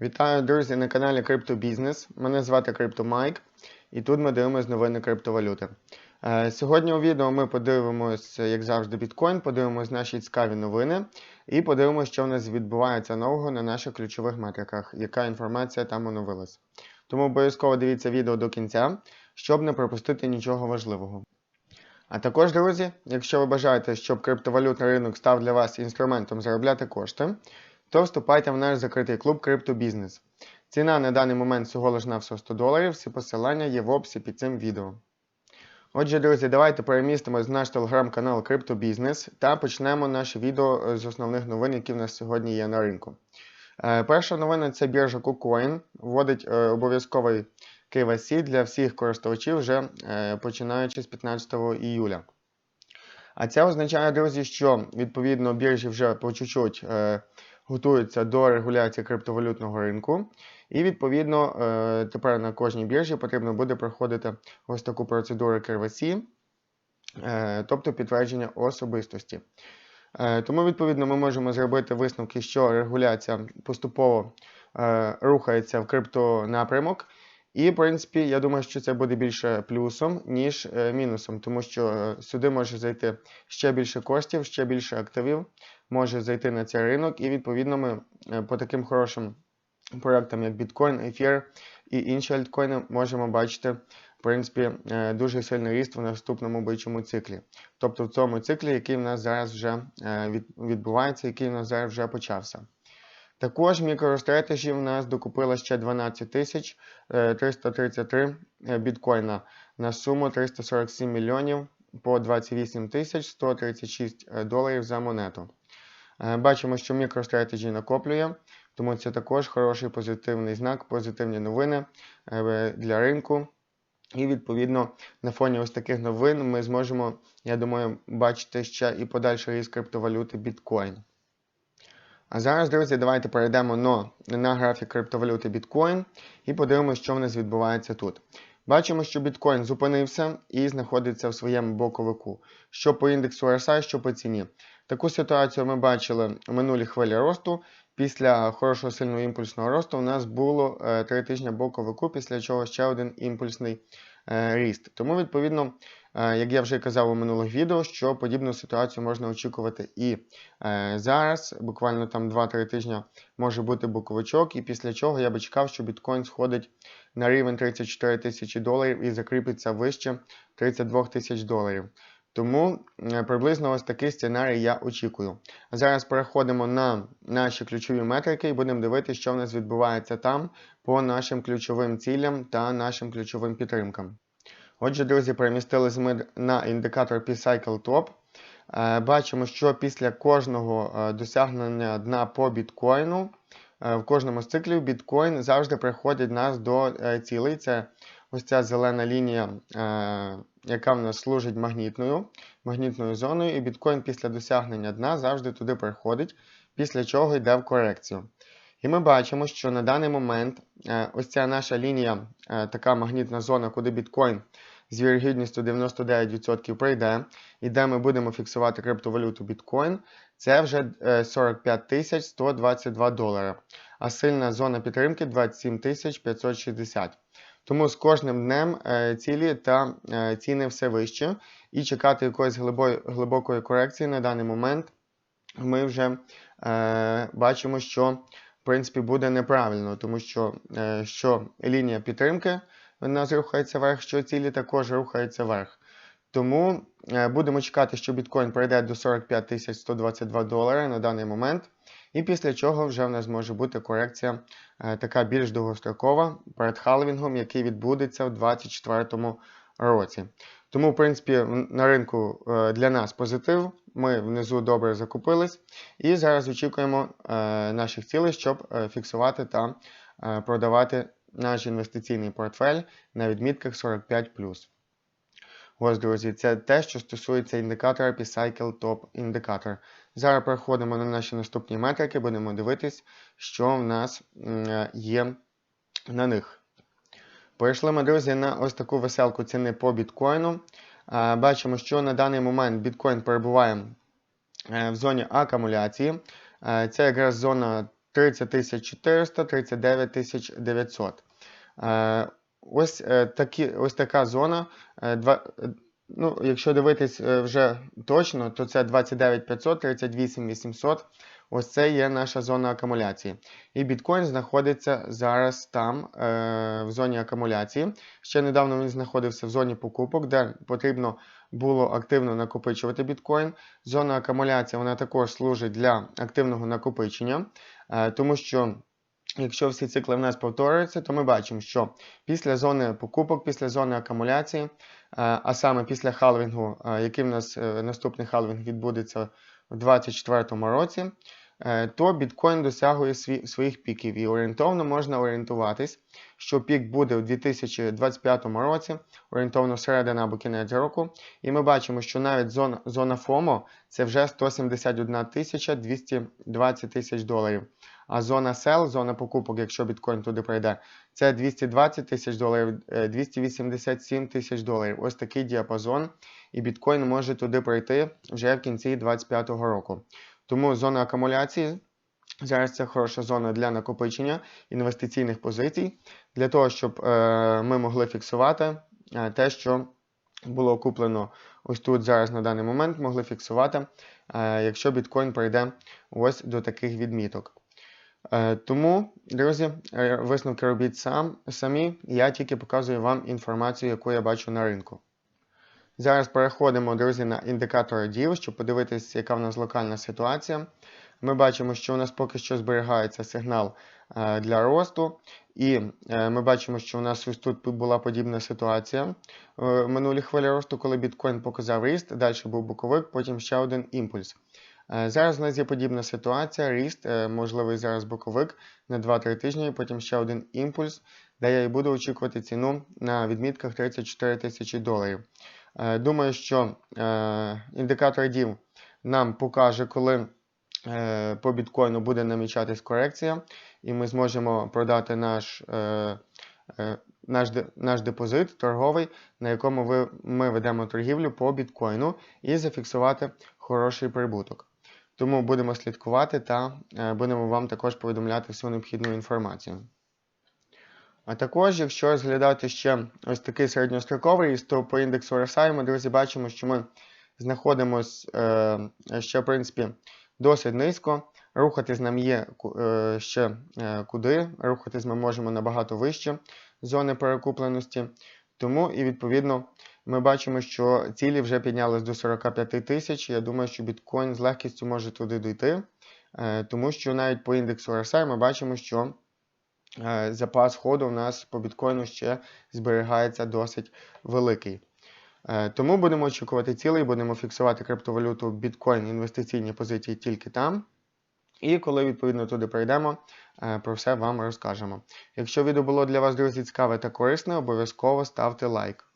Вітаю, друзі, на каналі Криптобізнес. Мене звати CryptoMike, і тут ми дивимося новини криптовалюти. Е, Сьогодні у відео ми подивимось, як завжди, біткоін, подивимось наші цікаві новини і подивимось, що в нас відбувається нового на наших ключових метриках, яка інформація там оновилась. Тому обов'язково дивіться відео до кінця, щоб не пропустити нічого важливого. А також, друзі, якщо ви бажаєте, щоб криптовалютний ринок став для вас інструментом заробляти кошти, то вступайте в наш закритий клуб Криптобізнес. Ціна на даний момент всього лиш на 100 доларів. Всі посилання є в описі під цим відео. Отже, друзі, давайте перемістимось в наш телеграм-канал Криптобізнес та почнемо наше відео з основних новин, які в нас сьогодні є на ринку. Е, Перша новина це біржа KuCoin. Вводить е, обов'язковий KYC для всіх користувачів вже е, починаючи з 15 іюля. А це означає, друзі, що відповідно біржі вже по чуть-чуть готуються до регуляції криптовалютного ринку. І відповідно е, тепер на кожній біржі потрібно буде проходити ось таку процедуру KYC, е, тобто підтвердження особистості. Е, Тому, відповідно, ми можемо зробити висновки, що регуляція поступово рухається в криптонапрямок. І, в принципі, я думаю, що це буде більше плюсом, ніж мінусом, тому що сюди може зайти ще більше коштів, ще більше активів, може зайти на цей ринок, і відповідно ми е, по таким хорошим проектам, як біткоін, ефір і інші альткоїни, можемо бачити, в принципі, е, дуже сильний ріст в наступному бичому циклі. Тобто в цьому циклі, який в нас зараз вже е, від- відбувається, який в нас зараз вже почався. Також MicroStrategy в нас докупила ще 12 тисяч е, 333 е, біткоїна на суму 347 мільйонів по 28 тисяч 136 е, доларів за монету. Е, Бачимо, що MicroStrategy накоплює, тому це також хороший позитивний знак, позитивні новини е, для ринку. І відповідно на фоні ось таких новин ми зможемо, я думаю, бачити ще і подальший ріст криптовалюти біткоін. А зараз, друзі, давайте перейдемо на, на графік криптовалюти біткоін і подивимося, що в нас відбувається тут. Бачимо, що біткоін зупинився і знаходиться в своєму боковику, що по індексу RSI, що по ціні. Таку ситуацію ми бачили у минулій хвилі росту. Після хорошого сильного імпульсного росту у нас було е, 3 тижні боковику, після чого ще один імпульсний е, ріст. Тому, відповідно, е, як я вже казав у минулих відео, що подібну ситуацію можна очікувати і зараз. Буквально там 2-3 тижні може бути боковичок, і після чого я би чекав, що біткоін сходить на рівень 34 тисячі доларів і закріпиться вище 32 тисяч доларів. Тому е, приблизно ось такий сценарій я очікую. Зараз переходимо на наші ключові метрики і будемо дивитися, що в нас відбувається там по нашим ключовим цілям та нашим ключовим підтримкам. Отже, друзі, перемістились ми на індикатор P-Cycle Top. Е, Бачимо, що після кожного е, досягнення дна по біткоїну, в кожному з циклів біткоін завжди приходить нас до цілей. Це ось ця зелена лінія, яка в нас служить магнітною, магнітною зоною, і біткоін після досягнення дна завжди туди приходить, після чого йде в корекцію. І ми бачимо, що на даний момент е, ось ця наша лінія, е, така магнітна зона, куди біткоін з вірогідністю 99% прийде, і де ми будемо фіксувати криптовалюту біткоін, це вже е, 45 тисяч 122 долара. А сильна зона підтримки 27 тисяч 560. Тому з кожним днем е, цілі та е, ціни все вище, і чекати якоїсь глибокої корекції на даний момент ми вже е, бачимо, що в принципі буде неправильно, тому що, що лінія підтримки нас рухається вверх, що цілі також рухаються вверх. Тому будемо чекати, що біткоін пройде до 45 122 долари на даний момент. І після чого вже в нас може бути корекція е, така більш довгострокова перед халвінгом, який відбудеться в 2024 році. Тому, в принципі, на ринку е, для нас позитив. Ми внизу добре закупились. І зараз очікуємо е, наших цілей, щоб фіксувати та продавати наш інвестиційний портфель на відмітках 45. Ось, друзі, це те, що стосується індикатора P-Cycle Top індикатор. Зараз переходимо на наші наступні метрики, будемо дивитись, що в нас е, є на них. Перейшли ми, друзі, на ось таку веселку ціни по біткоїну. Бачимо, що на даний момент біткоін перебуває е, в зоні акумуляції. Це якраз зона 30 400, 39 900. Е, Ось, е, ось така зона. Ну, якщо дивитись е, вже точно, то це 29 500, 38 800. Ось це є наша зона акумуляції. І біткоін знаходиться зараз там, е, в зоні акумуляції. Ще недавно він знаходився в зоні покупок, де потрібно було активно накопичувати біткоін. Зона акумуляції вона також служить для активного накопичення, е, тому що. Якщо всі цикли в нас повторюються, то ми бачимо, що після зони покупок, після зони акумуляції, е, а саме після халвінгу, е, який в нас е, наступний халвінг відбудеться у 2024 році, то біткоін досягує своїх піків і орієнтовно можна орієнтуватись, що пік буде у 2025 році, орієнтовно середина або кінець року. І ми бачимо, що навіть зона, зона FOMO це вже 171 тисяча 220 тисяч доларів. А зона sell, зона покупок, якщо біткоін туди прийде, це 220 тисяч доларів, е, 287 тисяч доларів. Ось такий діапазон, і біткоін може туди прийти вже в кінці 2025 року. Тому зона акумуляції зараз це хороша зона для накопичення інвестиційних позицій, для того, щоб е, ми могли фіксувати е, те, що було куплено ось тут зараз на даний момент, могли фіксувати, е, якщо біткоін прийде ось до таких відміток. Е, Тому, друзі, е, висновки робіть сам, самі. Я тільки показую вам інформацію, яку я бачу на ринку. Зараз переходимо, друзі, на індикатори діл, щоб подивитися, яка в нас локальна ситуація. Ми бачимо, що у нас поки що зберігається сигнал е, для росту, і ми бачимо, що у нас ось тут була подібна ситуація в минулій хвилі росту, коли біткоін показав ріст, далі був боковик, потім ще один імпульс. Е, Зараз у нас є подібна ситуація, ріст, е, можливий зараз боковик на 2-3 тижні, потім ще один імпульс, де я і буду очікувати ціну на відмітках 34 тисячі доларів. Е, Думаю, що індикатор дів нам покаже, коли по біткоїну буде намічатись корекція, і ми зможемо продати наш, наш, наш депозит торговий, на якому ми ведемо торгівлю по біткоїну, і зафіксувати хороший прибуток. Тому будемо слідкувати та е, будемо вам також повідомляти всю необхідну інформацію. А також, якщо розглядати ще ось такий середньостроковий ріст, то по індексу RSI ми, друзі, бачимо, що ми знаходимося е, ще, в принципі, досить низько. Рухатись нам є е, ще куди, рухатись ми можемо набагато вище зони перекупленості. Тому і відповідно ми бачимо, що цілі вже піднялись до 45 тисяч. Я думаю, що біткоін з легкістю може туди дійти, е, тому що навіть по індексу RSI ми бачимо, що е, запас ходу у нас по біткоїну ще зберігається досить великий. Е, Тому будемо очікувати цілий, будемо фіксувати криптовалюту біткоін інвестиційні позиції тільки там. І коли відповідно туди прийдемо, про все вам розкажемо. Якщо відео було для вас, друзі, цікаве та корисне, обов'язково ставте лайк.